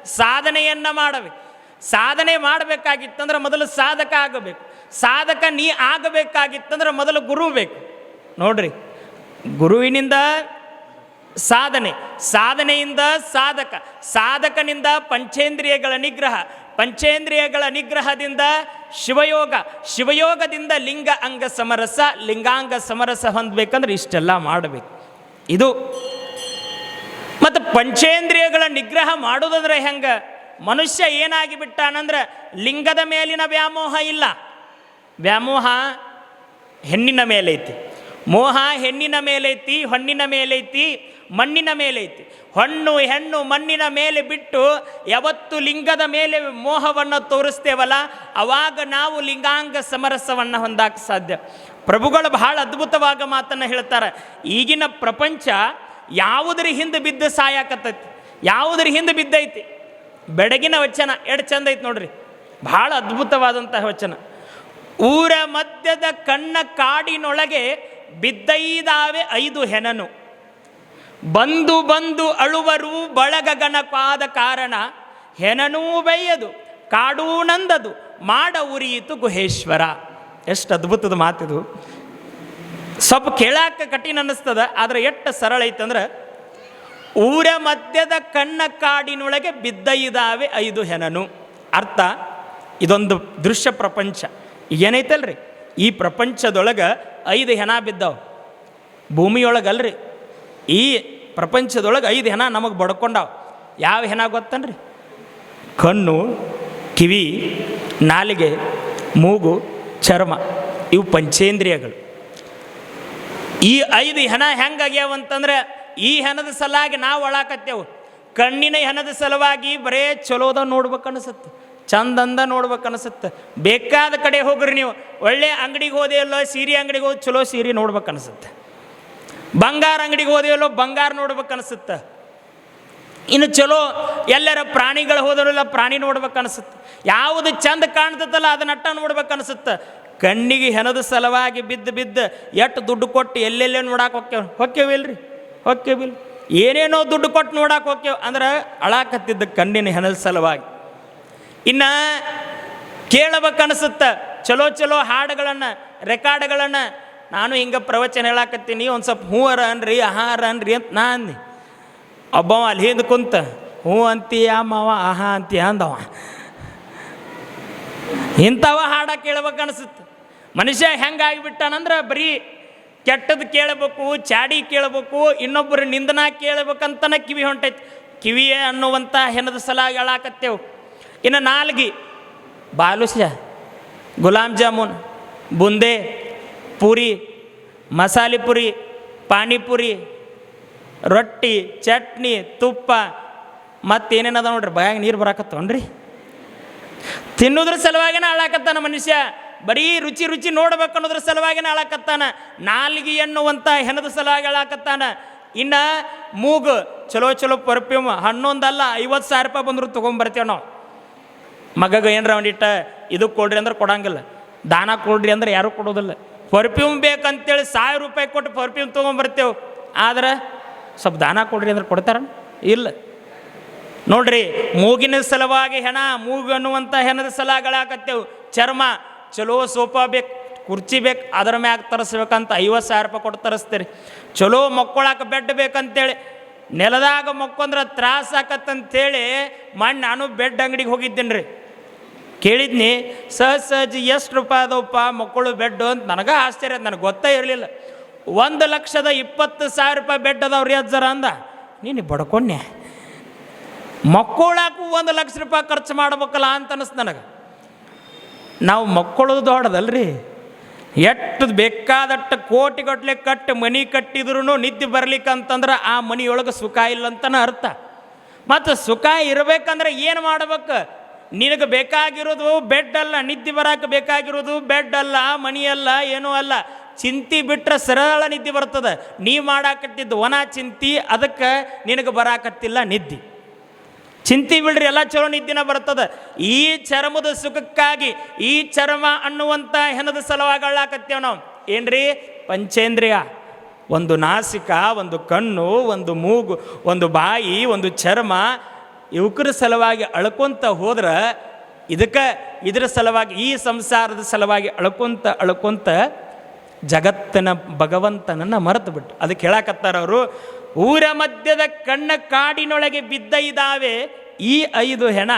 ಸಾಧನೆಯನ್ನು ಮಾಡಬೇಕು. ಸಾಧನೆ ಮಾಡಬೇಕಾಗಿತ್ತಂದ್ರೆ ಮೊದಲು ಸಾಧಕ ಆಗಬೇಕು. ಸಾಧಕ ನೀ ಆಗಬೇಕಾಗಿತ್ತಂದ್ರೆ ಮೊದಲು ಗುರು ಬೇಕು. ನೋಡ್ರಿ, ಗುರುವಿನಿಂದ ಸಾಧನೆ, ಸಾಧನೆಯಿಂದ ಸಾಧಕ, ಸಾಧಕನಿಂದ ಪಂಚೇಂದ್ರಿಯಗಳ ನಿಗ್ರಹ, ಪಂಚೇಂದ್ರಿಯಗಳ ನಿಗ್ರಹದಿಂದ ಶಿವಯೋಗ, ಶಿವಯೋಗದಿಂದ ಲಿಂಗ ಅಂಗ ಸಮರಸ, ಲಿಂಗಾಂಗ ಸಮರಸ ಹೊಂದಬೇಕಂದ್ರೆ ಇಷ್ಟೆಲ್ಲ ಮಾಡಬೇಕು. ಇದು ಮತ್ತು ಪಂಚೇಂದ್ರಿಯಗಳ ನಿಗ್ರಹ ಮಾಡೋದಂದ್ರೆ ಹೆಂಗೆ? ಮನುಷ್ಯ ಏನಾಗಿ ಬಿಟ್ಟಾನಂದ್ರೆ ಲಿಂಗದ ಮೇಲಿನ ವ್ಯಾಮೋಹ ಇಲ್ಲ. ವ್ಯಾಮೋಹ ಹೆಣ್ಣಿನ ಮೇಲೈತಿ ಮೋಹ ಹೆಣ್ಣಿನ ಮೇಲೈತಿ ಹೊಣ್ಣಿನ ಮೇಲೈತಿ ಮಣ್ಣಿನ ಮೇಲೈತಿ ಹಣ್ಣು ಹೆಣ್ಣು ಮಣ್ಣಿನ ಮೇಲೆ ಬಿಟ್ಟು ಯಾವತ್ತು ಲಿಂಗದ ಮೇಲೆ ಮೋಹವನ್ನು ತೋರಿಸ್ತೇವಲ್ಲ, ಅವಾಗ ನಾವು ಲಿಂಗಾಂಗ ಸಮರಸವನ್ನು ಹೊಂದಾಕ ಸಾಧ್ಯ. ಪ್ರಭುಗಳು ಬಹಳ ಅದ್ಭುತವಾದ ಮಾತನ್ನು ಹೇಳ್ತಾರೆ. ಈಗಿನ ಪ್ರಪಂಚ ಯಾವುದ್ರ ಹಿಂದೆ ಬಿದ್ದು ಸಾಯಾಕತ್ತೈತಿ, ಯಾವುದ್ರ ಹಿಂದೆ ಬಿದ್ದೈತಿ. ಬೆಡಗಿನ ವಚನ ಎರಡು ಚಂದ ಐತಿ ನೋಡ್ರಿ. ಭಾಳ ಅದ್ಭುತವಾದಂತಹ ವಚನ. ಊರ ಮಧ್ಯದ ಕಣ್ಣ ಕಾಡಿನೊಳಗೆ ಬಿದ್ದೈದಾವೆ ಐದು ಹೆನನು. ಬಂದು ಬಂದು ಅಳುವರು ಬಳಗಗನಪಾದ ಕಾರಣ ಹೆನನೂ ಬೈಯದು, ಕಾಡೂ ನಂದದು, ಮಾಡ ಉರಿಯಿತು ಗುಹೇಶ್ವರ. ಎಷ್ಟು ಅದ್ಭುತದ ಮಾತಿದು. ಸ್ವಲ್ಪ ಕೇಳಾಕ ಕಠಿಣ ಅನ್ನಿಸ್ತದ, ಆದರೆ ಎಷ್ಟು ಸರಳ ಐತಂದ್ರೆ, ಊರ ಮಧ್ಯದ ಕಣ್ಣ ಕಾಡಿನೊಳಗೆ ಬಿದ್ದೈದಾವೆ ಐದು ಹೆನನು. ಅರ್ಥ? ಇದೊಂದು ದೃಶ್ಯ ಪ್ರಪಂಚ. ಏನೈತಲ್ರಿ? ಈ ಪ್ರಪಂಚದೊಳಗೆ ಐದು ಹೆಣ ಬಿದ್ದಾವ. ಭೂಮಿಯೊಳಗಲ್ರಿ. ಈ ಪ್ರಪಂಚದೊಳಗೆ ಐದು ಹೆಣ ನಮಗೆ ಬಡ್ಕೊಂಡಾವ. ಯಾವ ಹೆಣ ಗೊತ್ತನ್ರಿ? ಕಣ್ಣು, ಕಿವಿ, ನಾಲಿಗೆ, ಮೂಗು, ಚರ್ಮ. ಇವು ಪಂಚೇಂದ್ರಿಯಗಳು. ಈ ಐದು ಹೆಣ ಹೆಂಗಾಗ್ಯಾವ ಅಂತಂದ್ರೆ, ಈ ಹೆಣದ ಸಲಾಗಿ ನಾವು ಒಳಾಕತ್ತೇವು. ಕಣ್ಣಿನ ಹೆಣದ ಸಲುವಾಗಿ ಬರೇ ಚಲೋದ ನೋಡ್ಬೇಕು ಅನಿಸುತ್ತೆ ಚಂದಂದ ನೋಡ್ಬೇಕು ಅನಿಸುತ್ತೆ ಬೇಕಾದ ಕಡೆ ಹೋಗ್ರಿ ನೀವು. ಒಳ್ಳೆ ಅಂಗಡಿಗೆ ಹೋದೆಯಲ್ಲೋ, ಸೀರೆ ಅಂಗಡಿಗೆ ಹೋಗಿ ಚಲೋ ಸೀರೆ ನೋಡ್ಬೇಕು ಅನಿಸುತ್ತೆ ಬಂಗಾರ ಅಂಗಡಿಗೆ ಹೋದೆಯಲ್ಲೋ, ಬಂಗಾರ ನೋಡ್ಬೇಕು ಅನಿಸುತ್ತೆ ಇನ್ನು ಚಲೋ, ಎಲ್ಲರ ಪ್ರಾಣಿಗಳು ಹೋದರೆಲ್ಲ, ಪ್ರಾಣಿ ನೋಡ್ಬೇಕು ಅನಿಸುತ್ತೆ ಯಾವುದು ಚಂದ ಕಾಣ್ತದಲ್ಲ, ಅದನ್ನ ಅಟ್ಟ ನೋಡ್ಬೇಕು ಅನಿಸುತ್ತೆ ಕಣ್ಣಿಗೆ ಹೆನದ ಸಲುವಾಗಿ ಬಿದ್ದು ಬಿದ್ದು ಎಟ್ಟು ದುಡ್ಡು ಕೊಟ್ಟು ಎಲ್ಲೆಲ್ಲೇ ನೋಡಕ್ಕೆ ಹೊಕ್ಕೇವ್ ಹೊಕ್ಕೇವಿಲ್ರಿ ಹೊಕ್ಕೇವಿಲ್ ಏನೇನೋ ದುಡ್ಡು ಕೊಟ್ಟು ನೋಡಕ್ಕೆ ಹೋಗ್ಯವ. ಅಂದ್ರೆ ಅಳಾಕತ್ತಿದ್ದ ಕಣ್ಣಿನ ಹೆನದ ಸಲುವಾಗಿ. ಇನ್ನು ಕೇಳಬೇಕನ್ಸುತ್ತ. ಚಲೋ ಚಲೋ ಹಾಡುಗಳನ್ನು, ರೆಕಾರ್ಡ್ಗಳನ್ನು. ನಾನು ಹಿಂಗೆ ಪ್ರವಚನ ಹೇಳಾಕತ್ತೀನಿ ಒಂದು ಸ್ವಲ್ಪ ಹೂವರ ಅನ್ರಿ, ಆಹಾರ ಅನ್ರಿ ಅಂತ ನಾ ಅಂದೆ. ಒಬ್ಬವ ಅಲ್ಲಿ ಹಿಂದೆ ಕುಂತ ಹ್ಞೂ ಅಂತೀಯ, ಮಾವ, ಆಹಾ ಅಂತೀಯ ಅಂದವ. ಇಂಥವ ಹಾಡ ಕೇಳ್ಬೇಕು ಅನಿಸುತ್ತೆ ಮನುಷ್ಯ ಹೆಂಗಾಗಿಬಿಟ್ಟಾನಂದ್ರೆ ಬರೀ ಕೆಟ್ಟದ್ದು ಕೇಳಬೇಕು, ಚಾಡಿ ಕೇಳಬೇಕು ಇನ್ನೊಬ್ಬರು ನಿಂದನ ಕೇಳಬೇಕಂತನ ಕಿವಿ ಹೊಂಟೈತಿ. ಕಿವಿಯೇ ಅನ್ನುವಂಥ ಹೆಣದ ಸಲ ಹೇಳಾಕತ್ತೇವು. ಇನ್ನು ನಾಲ್ಗಿ ಬಾಲುಷ್ಯ ಗುಲಾಬ್ ಜಾಮೂನ್, ಬುಂದೆ, ಪೂರಿ, ಮಸಾಲೆ ಪುರಿ, ಪಾನಿಪುರಿ, ರೊಟ್ಟಿ, ಚಟ್ನಿ, ತುಪ್ಪ ಮತ್ತೇನೇನದ ನೋಡ್ರಿ, ಬಾಯಾಗ ನೀರು ಬರಾಕತ್ತವನ್ರಿ ತಿನ್ನೋದ್ರ ಸಲುವಾಗಿನ ಹಾಳಾಕತ್ತಾನ ಮನುಷ್ಯ, ಬರೀ ರುಚಿ ರುಚಿ ನೋಡ್ಬೇಕು ಅನ್ನೋದ್ರ ಸಲುವಾಗಿನ ಹಾಳಾಕತ್ತಾನ ನಾಲ್ಗಿ ಎನ್ನುವಂಥ ಹೆಣದ ಸಲುವಾಗಿ ಹಾಳಾಕತ್ತಾನ ಇನ್ನು ಮೂಗು ಚಲೋ ಚಲೋ ಪರ್ಫ್ಯೂಮ್ ಹನ್ನೊಂದಲ್ಲ ಐವತ್ತು ಸಾವಿರ ರೂಪಾಯಿ ಬಂದ್ರು ತೊಗೊಂಬರ್ತೇವೆ ನಾವು. ಮಗಗ ಏನರ ಒಂದಿಟ್ಟ ಇದು ಕೊಡ್ರಿ ಅಂದ್ರೆ ಕೊಡಂಗಿಲ್ಲ. ದಾನ ಕೊಡ್ರಿ ಅಂದ್ರೆ ಯಾರೂ ಕೊಡೋದಿಲ್ಲ. ಪರ್ಫ್ಯೂಮ್ ಬೇಕಂತೇಳಿ ಸಾವಿರ ರೂಪಾಯಿ ಕೊಟ್ಟು ಪರ್ಫ್ಯೂಮ್ ತೊಗೊಂಬರ್ತೇವೆ. ಆದ್ರೆ ಸ್ವಲ್ಪ ದಾನ ಕೊಡ್ರಿ ಅಂದ್ರೆ ಕೊಡ್ತಾರ? ಇಲ್ಲ. ನೋಡ್ರಿ, ಮೂಗಿನ ಸಲುವಾಗಿ ಹೆಣ, ಮೂಗು ಅನ್ನುವಂಥ ಹೆಣದ ಸಲಾಗಳಾಕತ್ತೇವು. ಚರ್ಮ, ಚಲೋ ಸೋಫಾ ಬೇಕು, ಕುರ್ಚಿ ಬೇಕು, ಅದರ ಮ್ಯಾಗ ತರಿಸ್ಬೇಕಂತ ಐವತ್ತು ಸಾವಿರ ರೂಪಾಯಿ ಕೊಟ್ಟು ತರಿಸ್ತೀರಿ. ಚಲೋ ಮಕ್ಕೊಳಕ್ಕೆ ಬೆಡ್ ಬೇಕಂತೇಳಿ, ನೆಲದಾಗ ಮಕ್ಕೊಂದ್ರೆ ತ್ರಾಸ ಆಕತ್ತಂತೇಳಿ, ಮಣ್ಣು ನಾನು ಬೆಡ್ ಅಂಗಡಿಗೆ ಹೋಗಿದ್ದೀನಿ ರೀ ಕೇಳಿದ್ನಿ ಸಹಜ ಎಷ್ಟು ರೂಪಾಯಿ ಅದವಪ್ಪ ಮಕ್ಕಳು ಬೆಡ್ಡು ಅಂತ ನನಗೆ ಆಶ್ಚರ್ಯ, ನನಗೆ ಗೊತ್ತೇ ಇರಲಿಲ್ಲ. ಒಂದು ಲಕ್ಷದ ಇಪ್ಪತ್ತು ಸಾವಿರ ರೂಪಾಯಿ ಬೆಡ್ ಅದಾವ್ರಿ ಅಜ್ಜರ ಅಂದ. ನೀನು ಬಡ್ಕೊಂಡೆ ಮಕ್ಕಳಾಕು ಒಂದು ಲಕ್ಷ ರೂಪಾಯಿ ಖರ್ಚು ಮಾಡ್ಬೇಕಲ್ಲ ಅಂತ ಅನಿಸ್ತು ನನಗೆ. ನಾವು ಮಕ್ಕಳು ದೊಡ್ಡದಲ್ರಿ. ಎಷ್ಟು ಬೇಕಾದಟ್ಟು ಕೋಟಿಗಟ್ಟಲೆ ಕಟ್ಟಿ ಮನಿ ಕಟ್ಟಿದ್ರು ನಿದ್ದೆ ಬರ್ಲಿಕ್ಕಂತಂದ್ರೆ ಆ ಮನಿಯೊಳಗೆ ಸುಖ ಇಲ್ಲ ಅಂತನ ಅರ್ಥ. ಮತ್ತು ಸುಖ ಇರಬೇಕಂದ್ರೆ ಏನು ಮಾಡ್ಬೇಕು? ನಿನಗೆ ಬೇಕಾಗಿರೋದು ಬೆಡ್ ಅಲ್ಲ, ನಿದ್ದೆ ಬರಕ್ಕೆ ಬೇಕಾಗಿರೋದು ಬೆಡ್ ಅಲ್ಲ, ಮನಿ ಅಲ್ಲ, ಏನೂ ಅಲ್ಲ. ಚಿಂತಿ ಬಿಟ್ಟರೆ ಸರಳ ನಿದ್ದೆ ಬರ್ತದೆ. ನೀ ಮಾಡಾಕತ್ತಿದ್ದು ಒನ ಚಿಂತಿ, ಅದಕ್ಕೆ ನಿನಗೆ ಬರಾಕತ್ತಿಲ್ಲ ನಿದ್ದೆ. ಚಿಂತಿ ಬಿಡ್ರಿ, ಎಲ್ಲ ಚಲೋ ನಿದ್ದಿನ ಬರ್ತದೆ. ಈ ಚರ್ಮದ ಸುಖಕ್ಕಾಗಿ, ಈ ಚರ್ಮ ಅನ್ನುವಂಥ ಹೆಣದ ಸಲುವಾಗಿ ಅಳ್ಳಾಕತ್ತೇವ್ ನಾವು. ಏನ್ರಿ? ಪಂಚೇಂದ್ರಿಯ. ಒಂದು ನಾಸಿಕ, ಒಂದು ಕಣ್ಣು, ಒಂದು ಮೂಗು, ಒಂದು ಬಾಯಿ, ಒಂದು ಚರ್ಮ ಇವಕ್ರ ಸಲುವಾಗಿ ಅಳ್ಕೊಂತ ಹೋದ್ರೆ ಇದಕ್ಕೆ ಇದರ ಸಲುವಾಗಿ ಈ ಸಂಸಾರದ ಸಲುವಾಗಿ ಅಳ್ಕೊಂತ ಅಳ್ಕೊಂತ ಜಗತ್ತಿನ ಭಗವಂತನನ್ನು ಮರೆತು ಬಿಟ್ಟು ಅದಕ್ಕೆ ಹೇಳಕತ್ತಾರ ಅವರು, ಊರ ಮಧ್ಯದ ಕಣ್ಣ ಕಾಡಿನೊಳಗೆ ಬಿದ್ದ ಇದ್ದಾವೆ ಈ ಐದು ಹೆಣ,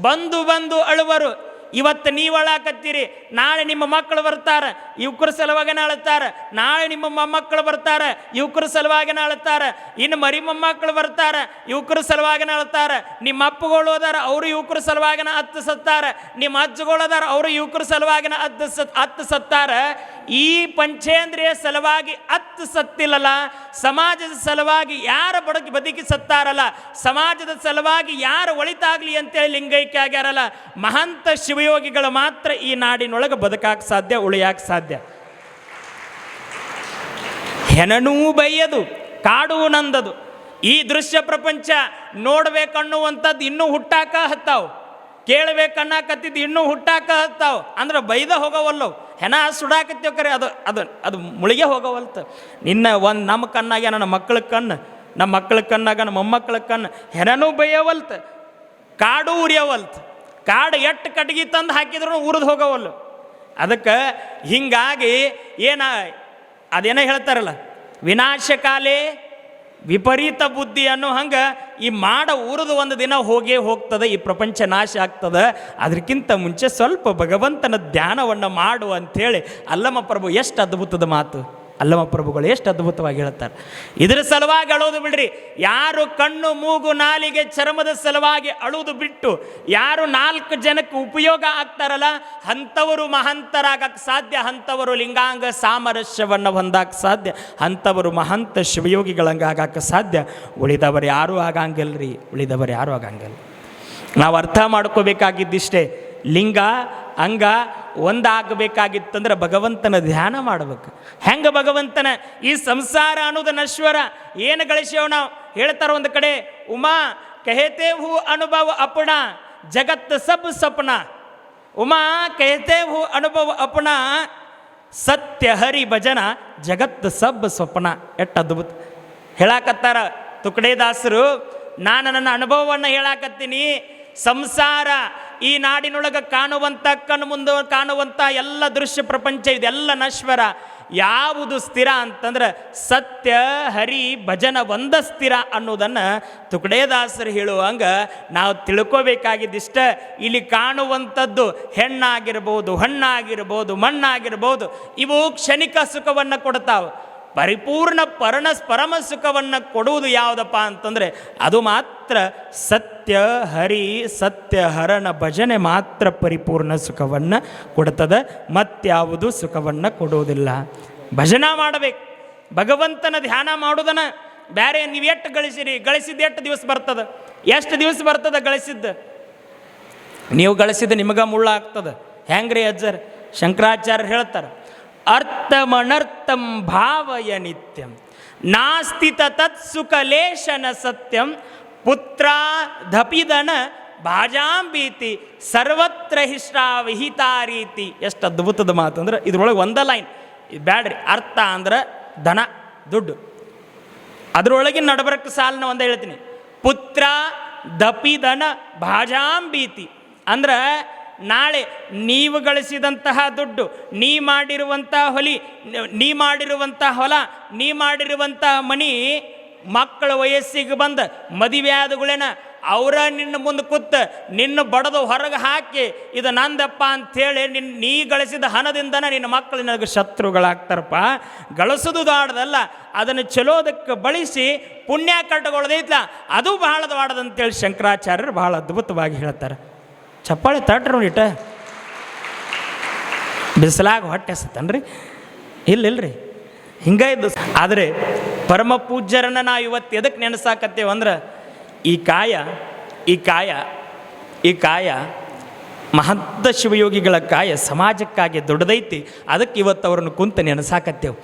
ಬಂದು ಬಂದು ಅಳುವರು. ಇವತ್ತು ನೀವು ಅಳಾಕತ್ತೀರಿ ನಾಳೆ ನಿಮ್ಮ ಮಕ್ಕಳು ಬರ್ತಾರೆ ಯುವಕರ ಸಲುವಾಗಿ ಅಳುತ್ತಾರೆ ನಾಳೆ ನಿಮ್ಮ ಮೊಮ್ಮಕ್ಕಳು ಬರ್ತಾರೆ ಯುವಕರ ಸಲುವಾಗಿ ಅಳುತ್ತಾರೆ ಇನ್ನು ಮರಿ ಮೊಮ್ಮಕ್ಕಳು ಬರ್ತಾರೆ ಯುವಕರ ಸಲುವಾಗಿ ಅಳುತ್ತಾರೆ ನಿಮ್ಮ ಅಪ್ಪಗಳು ಅದಾರ ಅವರು ಯುವಕರ ಸಲುವಾಗಿನ ಹತ್ತು ಸತ್ತಾರೆ, ನಿಮ್ಮ ಅಜ್ಜಗಳು ಅದಾರ ಅವರು ಯುವಕರ ಸಲುವಾಗಿನ ಹತ್ತು ಸತ್, ಹತ್ತು ಸತ್ತಾರೆ, ಈ ಪಂಚೇಂದ್ರಿಯ ಸಲುವಾಗಿ ಹತ್ತು ಸತ್ತಿಲ್ಲಲ್ಲ, ಸಮಾಜದ ಸಲುವಾಗಿ ಯಾರ ಬಡಕಿ ಬದುಕಿ ಸತ್ತಾರಲ್ಲ, ಸಮಾಜದ ಸಲುವಾಗಿ ಯಾರು ಒಳಿತಾಗ್ಲಿ ಅಂತೇಳಿ ಲಿಂಗೈಕ್ಯ ಆಗ್ಯಾರಲ್ಲ, ಮಹಂತ ಶಿವಯೋಗಿಗಳು ಮಾತ್ರ ಈ ನಾಡಿನೊಳಗೆ ಬದುಕಾಕ ಸಾಧ್ಯ, ಉಳಿಯಾಕ ಸಾಧ್ಯ. ಹೆಣನೂ ಬೈಯದು, ಕಾಡು ನಂದದು. ಈ ದೃಶ್ಯ ಪ್ರಪಂಚ ನೋಡ್ಬೇಕನ್ನುವಂಥದ್ದು ಇನ್ನೂ ಹುಟ್ಟಾಕ ಹತ್ತಾವು. ಕೇಳ್ಬೇಕನ್ನಕತ್ತಿದ್ದು ಇನ್ನೂ ಹುಟ್ಟಾಕ ಹತ್ತಾವು. ಅಂದ್ರೆ ಬೈದ ಹೋಗವಲ್ಲವು. ಹೆಣ ಸುಡಾಕತ್ತೀವಿ ಕರೆ, ಅದು ಅದು ಅದು ಮುಳಿಗೆ ಹೋಗವಲ್ತ. ನಿನ್ನ ಒಂದು ನಮ್ಮ ಕಣ್ಣಾಗ, ನನ್ನ ಮಕ್ಕಳ ಕಣ್ಣು, ನಮ್ಮ ಮಕ್ಕಳ ಕಣ್ಣಾಗ, ನಮ್ಮ ಮೊಮ್ಮಕ್ಕಳ ಕಣ್ಣು. ಹೆಣನೂ ಬೈಯವಲ್ತ, ಕಾಡು ಉರಿಯವಲ್ತ. ಕಾಡು ಎಟ್ಟು ಕಟ್ಗಿ ತಂದು ಹಾಕಿದ್ರು ಉರಿದು ಹೋಗವಲ್ಲ. ಅದಕ್ಕೆ ಹಿಂಗಾಗಿ ಏನ, ಅದೇನೋ ಹೇಳ್ತಾರಲ್ಲ, ವಿನಾಶಕಾಲೇ ವಿಪರೀತ ಬುದ್ಧಿ ಅನ್ನೋ ಹಂಗೆ ಈ ಮಾಡ ಉರಿದು ಒಂದು ದಿನ ಹೋಗೇ ಹೋಗ್ತದೆ, ಈ ಪ್ರಪಂಚ ನಾಶ ಆಗ್ತದೆ. ಅದಕ್ಕಿಂತ ಮುಂಚೆ ಸ್ವಲ್ಪ ಭಗವಂತನ ಧ್ಯಾನವನ್ನು ಮಾಡು ಅಂಥೇಳಿ ಅಲ್ಲಮ್ಮ ಪ್ರಭು, ಎಷ್ಟು ಅದ್ಭುತದ ಮಾತು. ಅಲ್ಲಮ್ಮ ಪ್ರಭುಗಳು ಎಷ್ಟು ಅದ್ಭುತವಾಗಿ ಹೇಳ್ತಾರೆ ಇದರ ಸಲುವಾಗಿ ಅಳೋದು ಬಿಡ್ರಿ. ಯಾರು ಕಣ್ಣು, ಮೂಗು, ನಾಲಿಗೆ ಚರ್ಮದ ಸಲುವಾಗಿ ಅಳುವುದು ಬಿಟ್ಟು ಯಾರು ನಾಲ್ಕು ಜನಕ್ಕೆ ಉಪಯೋಗ ಆಗ್ತಾರಲ್ಲ, ಅಂಥವರು ಮಹಂತರಾಗಕ್ಕೆ ಸಾಧ್ಯ, ಅಂಥವರು ಲಿಂಗಾಂಗ ಸಾಮರಸ್ಯವನ್ನು ಹೊಂದಕ್ಕೆ ಸಾಧ್ಯ, ಅಂಥವರು ಮಹಂತ ಶಿವಯೋಗಿಗಳಂಗಾಗಕ್ಕೆ ಸಾಧ್ಯ. ಉಳಿದವರು ಯಾರೂ ಆಗಂಗಿಲ್ರಿ. ಉಳಿದವರು ಯಾರೂ ಆಗಂಗಿಲ್ಲ. ನಾವು ಅರ್ಥ ಮಾಡ್ಕೋಬೇಕಾಗಿದ್ದಿಷ್ಟೇ. ಲಿಂಗ, ಅಂಗ ಒಂದಾಗಬೇಕಾಗಿತ್ತಂದ್ರೆ ಭಗವಂತನ ಧ್ಯಾನ ಮಾಡ್ಬೇಕು. ಹೆಂಗೆ ಭಗವಂತನ ಈ ಸಂಸಾರ ಅನ್ನೋದು ನಶ್ವರ ಏನು ಗಳಿಸ್ಯವ ನಾವು? ಹೇಳ್ತಾರ ಒಂದು ಕಡೆ, ಉಮಾ ಕಹತೆ ಹೂ ಅನುಭವ ಅಪಣ, ಜಗತ್ ಸಬ್ ಸ್ವಪ್ನ ಉಮಾ ಕಹತೆ ಹೂ ಅನುಭವ ಅಪಣ, ಸತ್ಯ ಹರಿ ಭಜನ, ಜಗತ್ ಸಬ್ ಸ್ವಪ್ನ. ಎಟ್ಟ ಅದ್ಭುತ. ಹೇಳಾಕತ್ತಾರ ತುಕಡೇದಾಸರು, ನಾನು ನನ್ನ ಅನುಭವವನ್ನು ಹೇಳಾಕತ್ತೀನಿ, ಸಂಸಾರ ಈ ನಾಡಿನೊಳಗೆ ಕಾಣುವಂಥ ಕಣ್ಣು ಮುಂದೆ ಕಾಣುವಂಥ ಎಲ್ಲ ದೃಶ್ಯ ಪ್ರಪಂಚ ಇದೆಲ್ಲ ನಶ್ವರ. ಯಾವುದು ಸ್ಥಿರ ಅಂತಂದ್ರೆ ಸತ್ಯ, ಹರಿ, ಭಜನ ಒಂದ ಸ್ಥಿರ ಅನ್ನೋದನ್ನು ತುಕಡೇದಾಸರು ಹೇಳುವಂಗ ನಾವು ತಿಳ್ಕೋಬೇಕಾಗಿದ್ದಿಷ್ಟ. ಇಲ್ಲಿ ಕಾಣುವಂಥದ್ದು ಹೆಣ್ಣಾಗಿರ್ಬೋದು, ಹಣ್ಣಾಗಿರ್ಬೋದು, ಮಣ್ಣಾಗಿರ್ಬೋದು, ಇವು ಕ್ಷಣಿಕ ಸುಖವನ್ನು ಕೊಡ್ತಾವೆ. ಪರಿಪೂರ್ಣ ಪರಣ ಪರಮ ಸುಖವನ್ನು ಕೊಡುವುದು ಯಾವುದಪ್ಪ ಅಂತಂದರೆ ಅದು ಮಾತ್ರ ಸತ್ಯ ಹರಿ ಸತ್ಯ ಹರಣ ಭಜನೆ ಮಾತ್ರ ಪರಿಪೂರ್ಣ ಸುಖವನ್ನು ಕೊಡ್ತದೆ, ಮತ್ಯಾವುದು ಸುಖವನ್ನು ಕೊಡುವುದಿಲ್ಲ. ಭಜನ ಮಾಡಬೇಕು. ಭಗವಂತನ ಧ್ಯಾನ ಮಾಡುವುದನ್ನ ಬೇರೆ ನೀವು ಎಷ್ಟು ಗಳಿಸಿರಿ? ಗಳಿಸಿದ್ದು ಎಷ್ಟು ದಿವಸ ಬರ್ತದೆ? ಎಷ್ಟು ದಿವಸ ಬರ್ತದೆ ಗಳಿಸಿದ್ದು? ನೀವು ಗಳಿಸಿದ ನಿಮಗೆ ಮುಳ್ಳ ಆಗ್ತದೆ. ಹೆಂಗ್ರಿ ಅಜ್ಜರ್? ಶಂಕರಾಚಾರ್ಯ ಹೇಳ್ತಾರೆ ಅರ್ಥಮನರ್ಥಂ ಭಾವಯ ನಿತ್ಯಂ. ನಾಸ್ತಿ ತತ್ಸುಖಲೇಶನ ಸತ್ಯಂ. ಪುತ್ರ ಧಪಿದನ ಭಾಜಾಂಬೀತಿ ಸರ್ವತ್ರ ಹಿಷ್ಟಾ ವಿಹಿತಾ ರೀತಿ. ಎಷ್ಟು ಅದ್ಭುತದ ಮಾತು ಅಂದ್ರೆ ಇದ್ರೊಳಗೆ ಒಂದ ಲೈನ್. ಬ್ಯಾಡ್ರಿ. ಅರ್ಥ ಅಂದ್ರೆ ಧನ, ದುಡ್ಡು. ಅದರೊಳಗಿನ ನಡಬರಕ್ಕೆ ಸಾಲನ ಒಂದೇ ಹೇಳ್ತೀನಿ. ಪುತ್ರ ದಪಿದನ ಭಾಜಾಂಬೀತಿ. ಅಂದ್ರೆ ನಾಳೆ ನೀವು ಗಳಿಸಿದಂತಹ ದುಡ್ಡು, ನೀ ಮಾಡಿರುವಂಥ ಹೊಲಿ, ನೀ ಮಾಡಿರುವಂಥ ಹೊಲ, ನೀ ಮಾಡಿರುವಂಥ ಮನಿ ಮಕ್ಕಳ ವಯಸ್ಸಿಗೆ ಬಂದು ಮದುವೆ ಆದಗಳೇನ ಅವರ ನಿನ್ನ ಮುಂದೆ ಕೂತ್ ನಿನ್ನ ಬಡದು ಹೊರಗೆ ಹಾಕಿ, ಇದು ನಂದಪ್ಪ ಅಂಥೇಳಿ ನಿನ್ನ ನೀ ಗಳಿಸಿದ ಹಣದಿಂದನೇ ನಿನ್ನ ಮಕ್ಕಳು ನಿನಗೆ ಶತ್ರುಗಳಾಗ್ತಾರಪ್ಪ. ಗಳಿಸೋದು ದಾಡದಲ್ಲ ಅದನ್ನು ಚಲೋದಕ್ಕೆ ಬಳಸಿ ಪುಣ್ಯ ಕಟ್ಟಗೊಳ್ದೈತ್ಲ ಅದು ಬಹಳ ದಾಡದಂತೇಳಿ ಶಂಕರಾಚಾರ್ಯರು ಬಹಳ ಅದ್ಭುತವಾಗಿ ಹೇಳ್ತಾರೆ. ಚಪ್ಪಾಳೆ ತಟ್ರು ಇಟ್ಟ. ಬಿಸಿಲಾಗ ಹೊಟ್ಟೆ ಸತ್ತನ್ರಿ ಇಲ್ಲ, ಇಲ್ರಿ. ಹಿಂಗ ಇದ್ದು ಆದರೆ ಪರಮ ಪೂಜ್ಯರನ್ನ ನಾವು ಇವತ್ತು ಎದಕ್ಕೆ ನೆನೆಸಾಕತ್ತೇವೆ ಅಂದ್ರೆ ಈ ಕಾಯ ಈ ಕಾಯ ಈ ಕಾಯ ಮಹಂತ ಶಿವಯೋಗಿಗಳ ಕಾಯ ಸಮಾಜಕ್ಕಾಗಿ ದೊಡ್ಡದೈತಿ. ಅದಕ್ಕೆ ಇವತ್ತು ಅವರನ್ನು ಕುಂತ ನೆನೆಸಾಕತ್ತೇವೆ.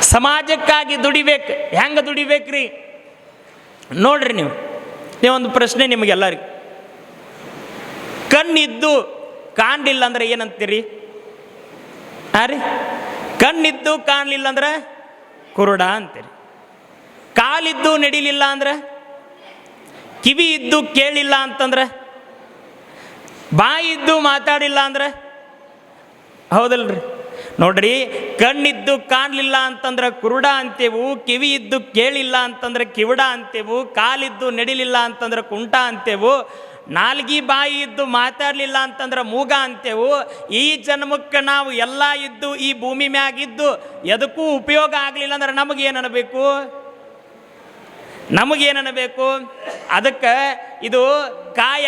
ಸಮಾಜಕ್ಕಾಗಿ ದುಡಿಬೇಕು. ಹೆಂಗೆ ದುಡಿಬೇಕ್ರಿ? ನೋಡ್ರಿ ನೀವು. ನೀವೊಂದು ಪ್ರಶ್ನೆ ನಿಮಗೆಲ್ಲರಿಗೂ. ಕಣ್ಣಿದ್ದು ಕಾಣಲಿಲ್ಲ ಅಂದ್ರೆ ಏನಂತೀರಿ? ಆ ರೀ? ಕಣ್ಣಿದ್ದು ಕಾಣಲಿಲ್ಲ ಅಂದ್ರೆ ಕುರುಡ ಅಂತೀರಿ. ಕಾಲಿದ್ದು ನಡಿಲಿಲ್ಲ ಅಂದ್ರೆ? ಕಿವಿ ಇದ್ದು ಕೇಳಿಲ್ಲ ಅಂತಂದ್ರೆ? ಬಾಯಿದ್ದು ಮಾತಾಡಿಲ್ಲ ಅಂದ್ರೆ? ಹೌದಲ್ರಿ. ನೋಡ್ರಿ, ಕಣ್ಣಿದ್ದು ಕಾಣಲಿಲ್ಲ ಅಂತಂದ್ರೆ ಕುರುಡ ಅಂತೇವು ಕಿವಿ ಇದ್ದು ಕೇಳಿಲ್ಲ ಅಂತಂದ್ರೆ ಕಿವುಡ ಅಂತೇವು, ಕಾಲಿದ್ದು ನಡಿಲಿಲ್ಲ ಅಂತಂದ್ರೆ ಕುಂಟ ಅಂತೇವು, ನಾಲ್ಗಿ ಬಾಯಿ ಇದ್ದು ಮಾತಾಡಲಿಲ್ಲ ಅಂತಂದ್ರೆ ಮೂಗ ಅಂತೇವು, ಈ ಜನ್ಮಕ್ಕೆ ನಾವು ಎಲ್ಲ ಇದ್ದು ಈ ಭೂಮಿ ಮ್ಯಾಗಿದ್ದು ಎದಕ್ಕೂ ಉಪಯೋಗ ಆಗಲಿಲ್ಲ ಅಂದ್ರೆ ನಮಗೇನು ಅನ್ನಬೇಕು ನಮಗೇನಬೇಕು ಅದಕ್ಕೆ ಇದು ಕಾಯ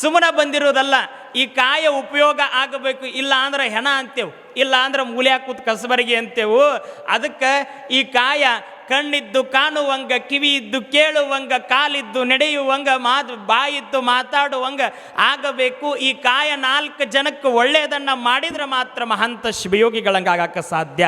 ಸುಮ್ಮನೆ ಬಂದಿರೋದಲ್ಲ. ಈ ಕಾಯ ಉಪಯೋಗ ಆಗಬೇಕು, ಇಲ್ಲ ಅಂದ್ರೆ ಹೆಣ ಅಂತೇವು, ಇಲ್ಲ ಅಂದ್ರೆ ಮೂಲ್ಯಾಕ ಕೂತ್ ಕಸಬರಿಗೆ ಅಂತೇವು. ಅದಕ್ಕೆ ಈ ಕಾಯ ಕಣ್ಣಿದ್ದು ಕಾಣುವಂಗ ಕಿವಿ ಇದ್ದು ಕೇಳುವಂಗ, ಕಾಲಿದ್ದು ನಡೆಯುವಂಗ ಮಾತು ಬಾಯಿದ್ದು ಮಾತಾಡುವಂಗ ಆಗಬೇಕು. ಈ ಕಾಯ ನಾಲ್ಕು ಜನಕ್ಕೆ ಒಳ್ಳೆಯದನ್ನು ಮಾಡಿದರೆ ಮಾತ್ರ ಮಹಂತ ಶಿವಯೋಗಿಗಳಂಗಾಗಕ್ಕೆ ಸಾಧ್ಯ.